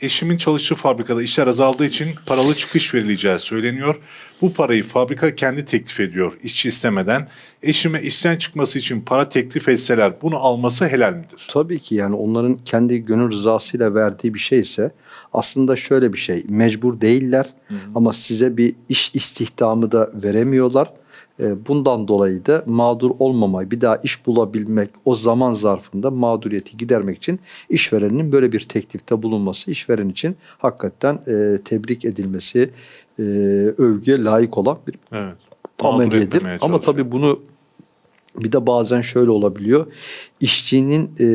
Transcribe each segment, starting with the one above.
Eşimin çalıştığı fabrikada işler azaldığı için paralı çıkış verileceği söyleniyor. Bu parayı fabrika kendi teklif ediyor işçi istemeden. Eşime işten çıkması için para teklif etseler bunu alması helal midir? Tabii ki yani onların kendi gönül rızasıyla verdiği bir şeyse aslında şöyle bir şey mecbur değiller ama size bir iş istihdamı da veremiyorlar. E, Bundan dolayı da mağdur olmamayı bir daha iş bulabilmek o zaman zarfında mağduriyeti gidermek için işverenin böyle bir teklifte bulunması işveren için hakikaten e, tebrik edilmesi e, övgüye layık olan bir Evet. Ameliyedir. Ama tabii bunu bir de bazen şöyle olabiliyor. İşçinin e,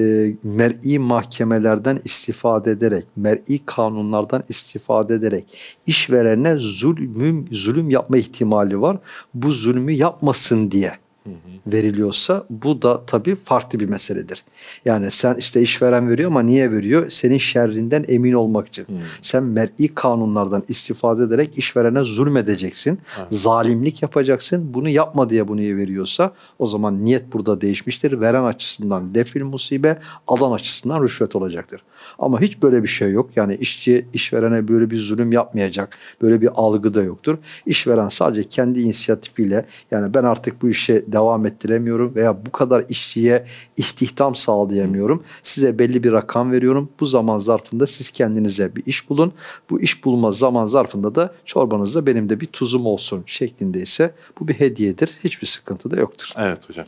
mer'i mahkemelerden istifade ederek, mer'i kanunlardan istifade ederek işverene zulüm, zulüm yapma ihtimali var. Bu zulmü yapmasın diye veriliyorsa bu da tabii farklı bir meseledir. Yani sen işte işveren veriyor ama niye veriyor? Senin şerrinden emin olmak için. Sen mer'i kanunlardan istifade ederek işverene zulmedeceksin. Zalimlik yapacaksın. Bunu yapma diye bunu veriyorsa o zaman niyet burada değişmiştir. Veren açısından defil musibe, alan açısından rüşvet olacaktır. Ama hiç böyle bir şey yok. Yani işçi işverene böyle bir zulüm yapmayacak. Böyle bir algı da yoktur. İşveren sadece kendi inisiyatifiyle yani ben artık bu işe devam ettiremiyorum veya bu kadar işçiye istihdam sağlayamıyorum. Size belli bir rakam veriyorum. Bu zaman zarfında siz kendinize bir iş bulun. Bu iş bulma zaman zarfında da çorbanızda benim de bir tuzum olsun şeklinde ise bu bir hediyedir. Hiçbir sıkıntı da yoktur. Evet hocam.